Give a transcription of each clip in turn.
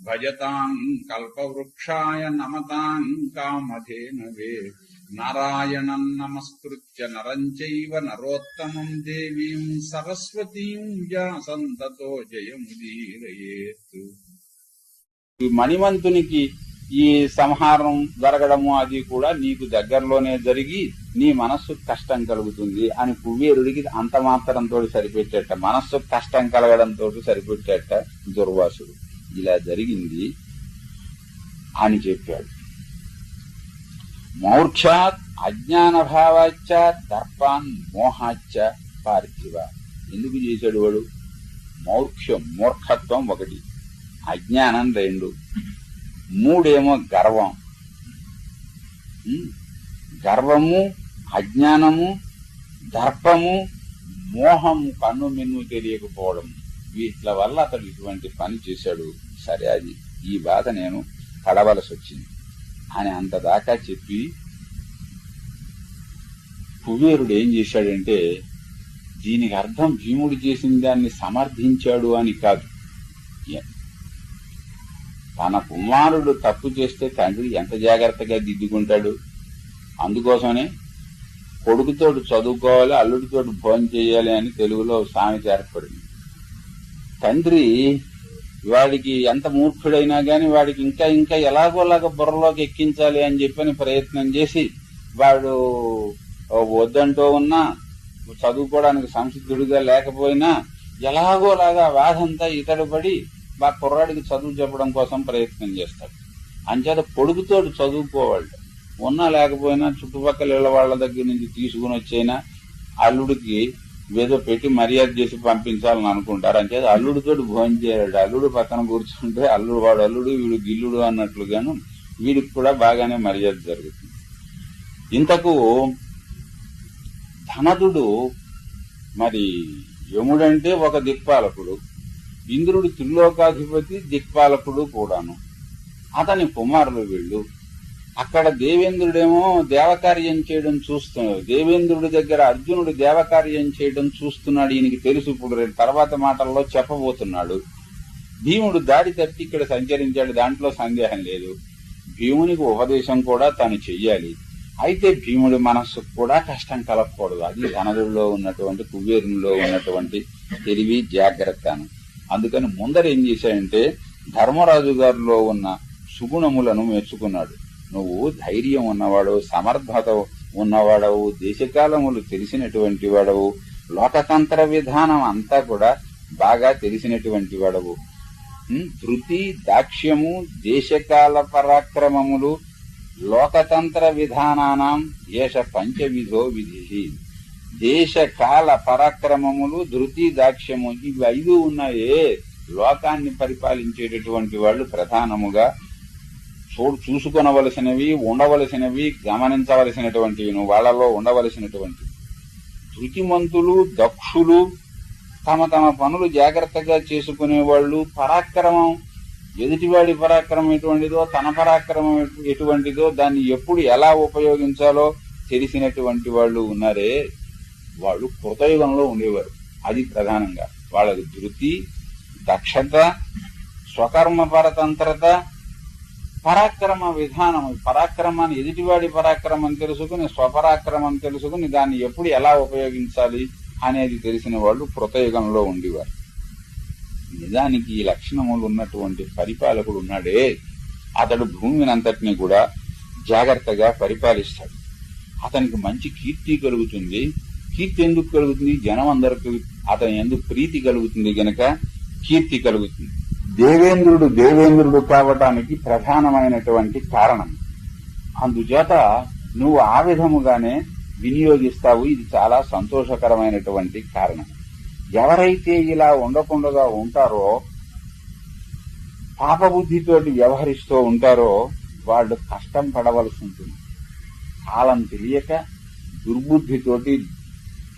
భజతాం కల్పవృక్షాయ నమతాం కామధేనవే నారాయణం నమస్కృత్య నరం చైవ నరోత్తమం దేవీం సరస్వతీం వ్యాసంతతో జయముదీరయేత్ ఈ మణిమంతునికి ఈ సంహారం జరగడము అది కూడా నీకు దగ్గరలోనే జరిగి నీ మనస్సు కష్టం కలుగుతుంది అని కుబేరుడికి అంత మాత్రంతో సరిపెట్టేట మనస్సు కష్టం కలగడంతో సరిపెట్టేట దుర్వాసుడు. ఇలా జరిగింది అని చెప్పాడు. మౌర్ఛాత్ అజ్ఞానభావాచ్చ దర్పాన్ మోహాచ్చ పార్థివ ఎందుకు చేశాడు వాడు? మౌర్ఖ్యం మూర్ఖత్వం ఒకటి అజ్ఞానం రెండు మూడేమో గర్వం. గర్వము అజ్ఞానము దర్పము మోహము కన్ను మిన్ను తెలియకపోవడం వీట్ల వల్ల అతడు ఇటువంటి పని చేశాడు. సరే అది ఈ బాధ నేను పడవలసి వచ్చింది. అని అంత దాకా చెప్పి కుబేరుడు ఏం చేశాడంటే దీనికి అర్థం భీముడు చేసిన దాన్ని సమర్థించాడు అని కాదు. తన కుమారుడు తప్పు చేస్తే తండ్రి ఎంత జాగ్రత్తగా దిద్దుకుంటాడు? అందుకోసమే కొడుకుతోటి చదువుకోవాలి అల్లుడితోటి భోజనం చేయాలి అని తెలుగులో సామెత ఏర్పడింది. తండ్రి వాడికి ఎంత మూర్ఖుడైనా గాని వాడికి ఇంకా ఇంకా ఎలాగోలాగా బుర్రలోకి ఎక్కించాలి అని చెప్పని ప్రయత్నం చేసి వాడు వద్దంటూ ఉన్నా చదువుకోవడానికి సంసిద్ధుడిగా లేకపోయినా ఎలాగోలాగా బాధంతా ఇతడు పడి బా కుర్రాడికి చదువు చెప్పడం కోసం ప్రయత్నం చేస్తాడు. అంచేత పొడుగుతోడు చదువుకోవాలి ఉన్నా లేకపోయినా చుట్టుపక్కల ఇళ్ళ వాళ్ళ దగ్గర నుంచి తీసుకుని వచ్చైనా అల్లుడికి ఏదో పెట్టి మర్యాద చేసి పంపించాలని అనుకుంటారు. అంచేత అల్లుడితో భోజనం చేయడు అల్లుడు పక్కన కూర్చుంటే అల్లుడు వాడు అల్లుడు వీడు గిల్లుడు అన్నట్లుగాను వీడికి కూడా బాగానే మర్యాద జరుగుతుంది. ఇంతకు ధనదుడు మరి యముడంటే ఒక దిక్పాలకుడు ఇంద్రుడు త్రిలోకాధిపతి దిక్పాలకుడు కూడాను. అతని కుమారులు వీళ్ళు అక్కడ దేవేంద్రుడేమో దేవకార్యం చేయడం చూస్తున్నాడు. దేవేంద్రుడి దగ్గర అర్జునుడు దేవకార్యం చేయడం చూస్తున్నాడు. ఈయనకి తెలుసు ఇప్పుడు తర్వాత మాటల్లో చెప్పబోతున్నాడు. భీముడు దాడి తప్పి ఇక్కడ సంచరించాడు. దాంట్లో సందేహం లేదు. భీమునికి ఉపదేశం కూడా తను చెయ్యాలి. అయితే భీముడి మనస్సు కూడా కష్టం కలగకూడదు అది ధనరుల్లో ఉన్నటువంటి కుబేరునిలో ఉన్నటువంటి తెలివి జాగ్రత్తను అందుకని ముందర ఏం చేశాడంటే ధర్మరాజు గారిలో ఉన్న సుగుణములను మెచ్చుకున్నాడు. నువ్వు ధైర్యం ఉన్నవాడు సమర్థత ఉన్నవాడవు దేశకాలములు తెలిసినటువంటి వాడవు లోకతంత్ర విధానం అంతా కూడా బాగా తెలిసినటువంటి వాడవు. ధృతి దాక్ష్యము దేశకాల పరాక్రమములు లోకతంత్ర విధానానం ఏష పంచవిధో విధి దేశకాల పరాక్రమములు ధృతి దాక్ష్యము ఇవి ఐదు ఉన్నాయే. లోకాన్ని పరిపాలించేటటువంటి వాళ్ళు ప్రధానముగా చూడు చూసుకొనవలసినవి ఉండవలసినవి గమనించవలసినటువంటివి నువ్వు వాళ్ళలో ఉండవలసినటువంటివి. ధృతిమంతులు దక్షులు తమ తమ పనులు జాగ్రత్తగా చేసుకునేవాళ్ళు పరాక్రమం ఎదుటివాడి పరాక్రమం ఎటువంటిదో తన పరాక్రమం ఎటువంటిదో దాన్ని ఎప్పుడు ఎలా ఉపయోగించాలో తెలిసినటువంటి వాళ్ళు ఉన్నారే వాళ్ళు కృతయుగంలో ఉండేవారు. అది ప్రధానంగా. వాళ్ళకి ధృతి దక్షత స్వకర్మ పరతంత్రత పరాక్రమ విధానం. పరాక్రమాన్ని ఎదుటివాడి పరాక్రమం తెలుసుకుని స్వపరాక్రమం తెలుసుకుని దాన్ని ఎప్పుడు ఎలా ఉపయోగించాలి అనేది తెలిసిన వాళ్ళు కృతయుగంలో ఉండేవారు. నిజానికి ఈ లక్షణములు ఉన్నటువంటి పరిపాలకుడు ఉన్నాడే. అతడు భూమిని అంతటిని కూడా జాగ్రత్తగా పరిపాలిస్తాడు. అతనికి మంచి కీర్తి కలుగుతుంది. కీర్తి ఎందుకు కలుగుతుంది? జనం అందరికి అతని ఎందుకు ప్రీతి కలుగుతుంది గనక కీర్తి కలుగుతుంది. దేవేంద్రుడు దేవేంద్రుడు కావటానికి ప్రధానమైనటువంటి కారణం. అందుచేత నువ్వు ఆ విధముగానే వినియోగిస్తావు. ఇది చాలా సంతోషకరమైనటువంటి కారణం. ఎవరైతే ఇలా ఉండకుండా ఉంటారో పాపబుద్ధితోటి వ్యవహరిస్తూ ఉంటారో వాళ్ళు కష్టం పడవలసి ఉంటుంది. కాలం తెలియక దుర్బుద్ధితోటి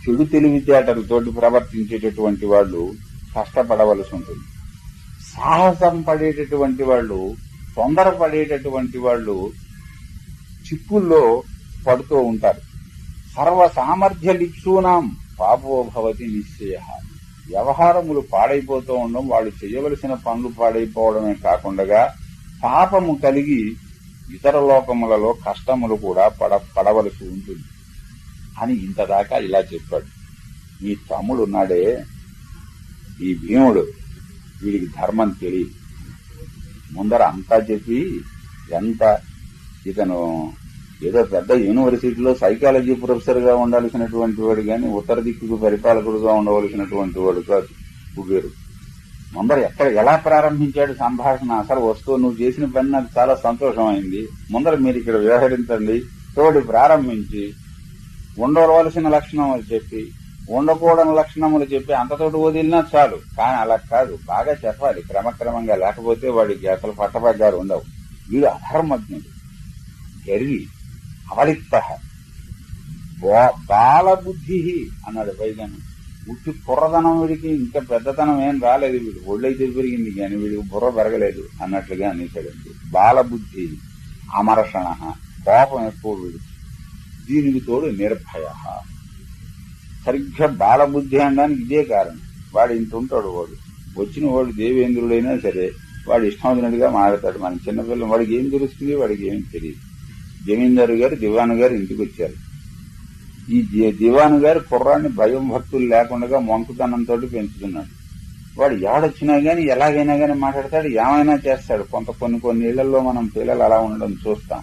చెడు తెలివితేటలతోటి ప్రవర్తించేటటువంటి వాళ్ళు కష్టపడవలసి ఉంటుంది. సాహసం పడేటటువంటి వాళ్ళు తొందరపడేటటువంటి వాళ్ళు చిక్కుల్లో పడుతూ ఉంటారు. సర్వ సామర్థ్య లిప్సూనాం నిశ్చయ. వ్యవహారములు పాడైపోతూ ఉండడం వాళ్ళు చేయవలసిన పనులు పాడైపోవడమే కాకుండా పాపము కలిగి ఇతర లోకములలో కష్టములు కూడా పడ పడవలసి ఉంటుంది. అని ఇంతదాకా ఇలా చెప్పాడు. ఈ తమ్ముడు ఉన్నాడే ఈ భీముడు. వీడికి ధర్మం తెలియదు ముందర అంతా చెప్పి ఎంత ఇతను ఏదో పెద్ద యూనివర్సిటీలో సైకాలజీ ప్రొఫెసర్గా ఉండాల్సినటువంటి వాడు కానీ ఉత్తర దిక్కుకు పరిపాలకుడుగా ఉండవలసినటువంటి వాడు కాదు కుబేరు ముందర ఎక్కడ ఎలా ప్రారంభించాడు సంభాషణ? అసలు వస్తువు నువ్వు చేసిన పని నాకు చాలా సంతోషమైంది. ముందర మీరు ఇక్కడ వ్యవహరించండి. తోటి ప్రారంభించి ఉండవలసిన లక్షణములు చెప్పి ఉండకూడని లక్షణములు చెప్పి అంతతోటి వదిలినా చాలు. కానీ అలా కాదు. బాగా చెప్పాలి. క్రమక్రమంగా లేకపోతే వాడికి అసలు పట్టపడ్డారు ఉండవు. వీడు అధర్మజ్ఞుడు. గర్వి అవలిప్త. బాలబుద్ధి అన్నాడు పైగాను ఉట్టి కుర్రదనం వీడికి ఇంకా పెద్దతనం ఏం రాలేదు వీడు. ఒళ్ళైతే పెరిగింది కానీ వీడికి బుర్ర పెరగలేదు అన్నట్లుగా అనేసాడు బాలబుద్ధి అమర్షణ కోపం ఎక్కువ వీడికి. దీనికి తోడు నిర్భయ. సరిగ్గా బాలబుద్ధి అనడానికి ఇదే కారణం. వాడు ఇంత ఉంటాడు వాడు. వచ్చిన వాడు దేవేంద్రుడైనా సరే వాడు ఇష్టం వచ్చినట్టుగా మాట్లాడతాడు మన చిన్నపిల్ల వాడికి ఏం తెలుస్తుంది? వాడికి ఏం తెలియదు. జమీందారు గారు దివాను గారు ఇంటికి వచ్చారు. ఈ దివాను గారు కుర్రాన్ని భయం భక్తులు లేకుండా మొంకుతనంతో పెంచుతున్నాడు. వాడు ఎవడొచ్చినా గాని ఎలాగైనా గాని మాట్లాడతాడు ఏమైనా చేస్తాడు. కొంత కొన్ని కొన్ని ఇళ్ళలో మనం పిల్లలు అలా ఉండడం చూస్తాం.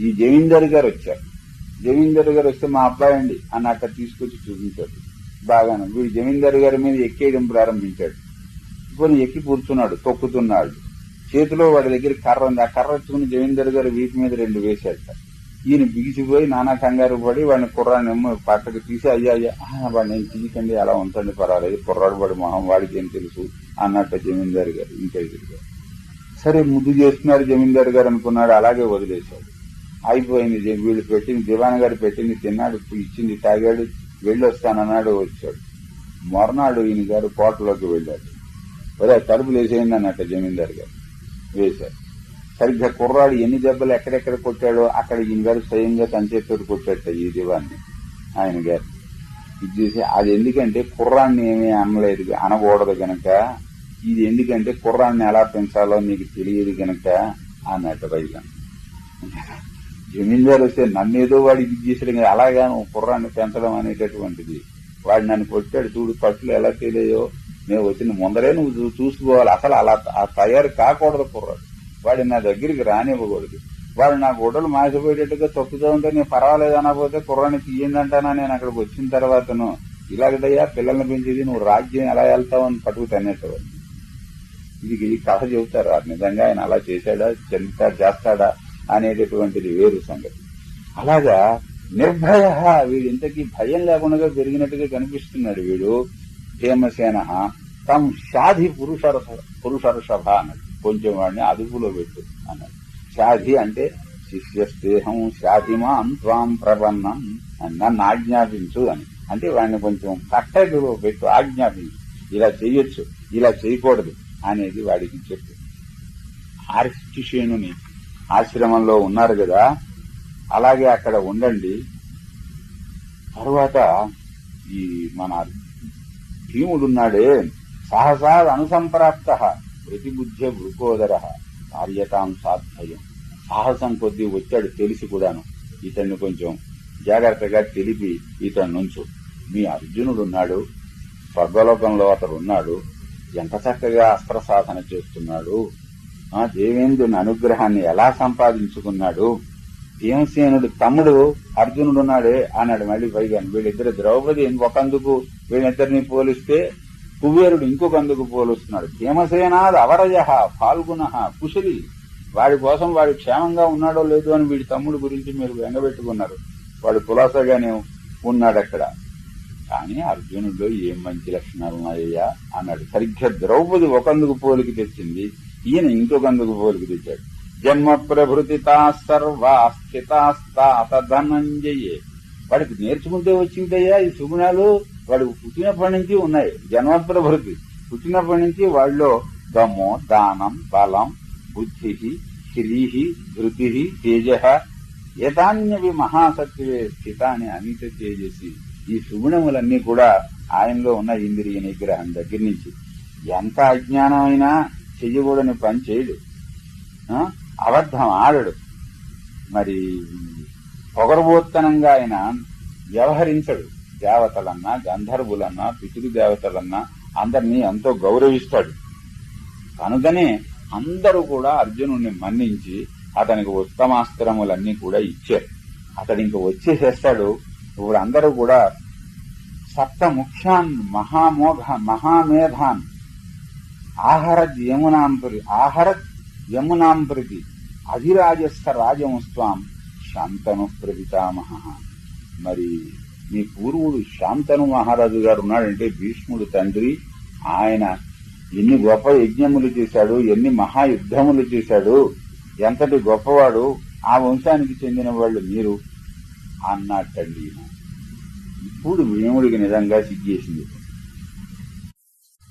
ఈ జమీందారు గారు వచ్చారు. జమీందారు గారు వస్తే మా అబ్బాయి అండి అని అక్కడ తీసుకొచ్చి చూపించాడు. బాగానే. వీడు జమీందారు గారి మీద ఎక్కేయడం ప్రారంభించాడు. కొన్ని ఎక్కి కూర్చున్నాడు తొక్కుతున్నాడు. చేతిలో వాడి దగ్గర కర్ర ఉంది. ఆ కర్ర ఎత్తుకుని జమీందారు గారు వీటి మీద రెండు వేశాడు ఈయన బిగిసిపోయి నానా కంగారు పడి వాడిని కుర్రాన్ని పక్కకి తీసి అయ్యా అయ్యా వాడిని ఏం తీయకండి అలా ఉంచండి పర్వాలేదు. కుర్రాడు వాడి మొహం వాడికి ఏం తెలుసు? అన్నట్టు జమీందారు గారు ఇంకా ఎదురుగా. సరే ముద్దు చేస్తున్నారు జమీందారు గారు అనుకున్నాడు. అలాగే వదిలేశాడు. అయిపోయింది వీళ్ళు పెట్టింది దివాన్ గారు పెట్టింది తిన్నాడు ఇచ్చింది తాగాడు వెళ్ళొస్తానన్నాడు వచ్చాడు. మర్నాడు ఈయన గారు కోటలోకి వెళ్ళాడు. ఒరే తలుపులు వేసేయండి అన్నట్టు జమీందారు గారు వేశారు. సరిగ్గా కుర్రాడు ఎన్ని దెబ్బలు ఎక్కడెక్కడ కొట్టాడో అక్కడ ఈయన గారు స్వయంగా తన కొట్టాడు ఈ దివాన్ని ఆయన గారు. ఇది చేసి అది ఎందుకంటే కుర్రాన్ని ఏమీ అనలేదు అనకూడదు గనక ఇది ఎందుకంటే కుర్రాన్ని ఎలా పెంచాలో నీకు తెలియదు గనక అన్నట్టు పైగా జమీందారు వస్తే నన్నేదో వాడికి చేసాడు కదా అలాగా కుర్రాన్ని పెంచడం అనేటటువంటిది. వాడు నన్ను కొట్టాడు చూడు కట్లు ఎలా తెలియో. నేను వచ్చిన ముందరే నువ్వు చూ- చూసుకోవాలి. అసలు అలా ఆ తయారు కాకూడదు కుర్రాడు. వాడు నా దగ్గరికి రానివ్వకూడదు. వాడు నా గుడ్డలు మాసిపోయేటట్టుగా తొక్కుతూ ఉంటే నేను పర్వాలేదు అనకపోతే కుర్రాన్ని తీయందంటానా నేను అక్కడికి వచ్చిన తర్వాతను. ఇలాగదయ్యా పిల్లల్ని పెంచేది నువ్వు రాజ్యం ఎలా వెళ్తావు అని పట్టుకు తన్నేటవాడు ఇది కథ చెబుతారు? నిజంగా ఆయన అలా చేశాడా? చెందుతాడు చేస్తాడా? అనేటటువంటిది వేరు సంగతి. అలాగా నిర్భయ వీడు ఇంతకీ భయం లేకుండా పెరిగినట్టుగా కనిపిస్తున్నాడు వీడు. హేమసేన తమ షాధి పురుషర పురుషర్షభ అన్నాడు. కొంచెం వాడిని అదుపులో పెట్టు అన్నాడు. షాధి అంటే శిష్యస్తేహం శాధిమాం త్వాం ప్రపన్నం అని నన్ను ఆజ్ఞాపించు అని. అంటే వాడిని కొంచెం కట్టడిలో పెట్టు ఆజ్ఞాపించు. ఇలా చేయొచ్చు ఇలా చేయకూడదు అనేది వాడికి చెప్పు. ఆర్షిషేణుని ఆశ్రమంలో ఉన్నారు కదా అలాగే అక్కడ ఉండండి. తర్వాత ఈ మన భీముడున్నాడే సహసా అనుసంప్రాప్త ప్రతిబుద్ధ్య వృకోదర కార్యతాం సాధ్యం సాహసం కొద్దీ వచ్చాడు తెలిసి కూడాను. ఇతన్ని కొంచెం జాగ్రత్తగా తెలిపి ఇతను నుంచు మీ అర్జునుడున్నాడు స్వర్గలోకంలో అతడు ఉన్నాడు ఎంత చక్కగా అస్త్ర సాధన చేస్తున్నాడు. ఆ దేవేంద్రుని అనుగ్రహాన్ని ఎలా సంపాదించుకున్నాడు? భీమసేనుడు తమ్ముడు అర్జునుడు ఉన్నాడే అన్నాడు మళ్ళీ పైగా వీళ్ళిద్దరు ద్రౌపది ఒకందుకు వీళ్ళిద్దరిని పోలిస్తే కుబేరుడు ఇంకొకందుకు పోలుస్తున్నాడు. భీమసేనాది అవరజ ఫాల్గుణ కుశలి. వాడి కోసం వాడు క్షేమంగా ఉన్నాడో లేదో అని వీడి తమ్ముడు గురించి మీరు వెంగబెట్టుకున్నారు. వాడు కులాసగానే ఉన్నాడు అక్కడ కానీ అర్జునుడిలో ఏం మంచి లక్షణాలు ఉన్నాయ్యా అన్నాడు. సరిగ్గా ద్రౌపది ఒకందుకు పోలికి తెచ్చింది ఈయన ఇంకొకందుకు పోలికి తెచ్చాడు. జన్మ ప్రభృతి సర్వాస్థితాస్తాత ధనంజయే వాడికి నేర్చుకుంటే వచ్చిందయ్యా ఈ సుగుణాలు. వాడు పుట్టినప్పటి నుంచి ఉన్నాయి. జన్మ ప్రభృతి పుట్టినప్పటి నుంచి వాళ్ళలో దమ్ము దానం బలం బుద్ధి హ్రీహి ధృతి తేజ. యథాన్యవి మహాసత్వే స్థితాన్ని అనిత తేజసి. ఈ సుగుణములన్నీ కూడా ఆయనలో ఉన్న ఇంద్రియ నిగ్రహం దగ్గర నుంచి. ఎంత అజ్ఞానమైనా చెయ్యకూడని పని చేయడు. అబద్ధం ఆడడు. మరి పొగరబోత్తనంగా ఆయన వ్యవహరించడు. దేవతలన్నా గంధర్వులన్నా పితృదేవతలన్నా అందరినీ ఎంతో గౌరవిస్తాడు. కనుకనే అందరూ కూడా అర్జునుడిని మన్నించి అతనికి ఉత్తమాస్త్రములన్నీ కూడా ఇచ్చారు. అతడు ఇంక వచ్చేసేస్తాడు. ఇప్పుడు అందరూ కూడా సప్త ముఖ్యాన్ మహామోఘ మహామేధాన్ ఆహరద్ యమునాంబరి ఆహరద్ యమునాంప్రతి అధిరాజస్థ రాజంస్వాం శాంతను ప్రపితామహ మరి మీ పూర్వుడు శాంతను మహారాజు గారు ఉన్నాడంటే భీష్ముడు తండ్రి ఆయన ఎన్ని గొప్ప యజ్ఞములు చేశాడు ఎన్ని మహాయుద్ధములు చేశాడు ఎంతటి గొప్పవాడు ఆ వంశానికి చెందిన వాళ్ళు మీరు అన్నట్టండి తండ్రి ఇప్పుడు భీముడికి నిజంగా సిగ్గేసింది